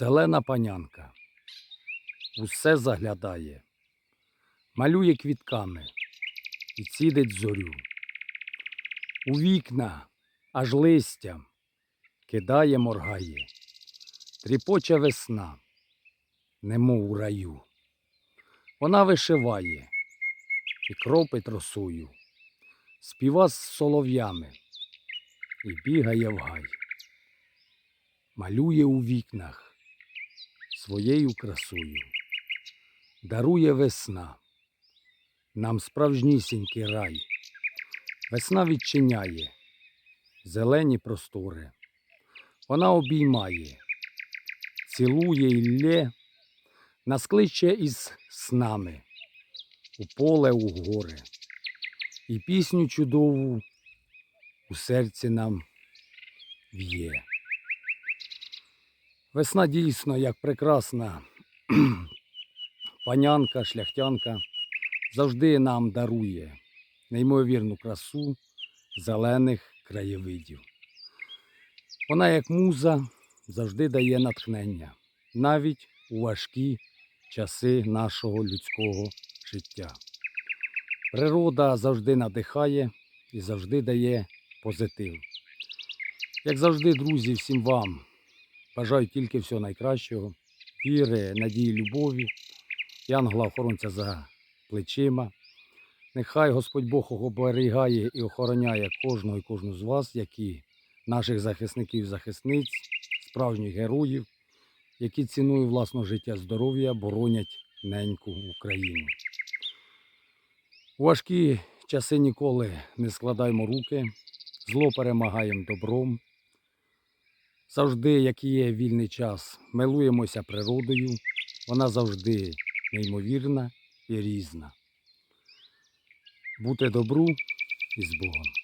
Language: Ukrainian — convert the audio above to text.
Зелена панянка усе заглядає, малює квітками і цідить зорю. У вікна аж листям кидає, моргає, тріпоче весна, немов у раю. Вона вишиває і кропить росою, співа з солов'ями і бігає в гай. Малює у вікнах своєю красою, дарує весна, нам справжнісінький рай. Весна відчиняє зелені простори. Вона обіймає, цілує і лє, нас кличе із снами у поле, у гори. І пісню чудову у серці нам в'є. Весна дійсно як прекрасна панянка, шляхтянка завжди нам дарує неймовірну красу зелених краєвидів. Вона, як муза, завжди дає натхнення, навіть у важкі часи нашого людського життя. Природа завжди надихає і завжди дає позитив. Як завжди, друзі, всім вам бажаю тільки всього найкращого, віри, надії, любові, янгола-охоронця за плечима. Нехай Господь Бог оберігає і охороняє кожного і кожну з вас, які наших захисників, захисниць, справжніх героїв, які цінують власне життя, здоров'я, боронять неньку Україну. У важкі часи ніколи не складаємо руки, зло перемагаємо добром. Завжди, як є вільний час, милуємося природою. Вона завжди неймовірна і різна. Бути добру і з Богом.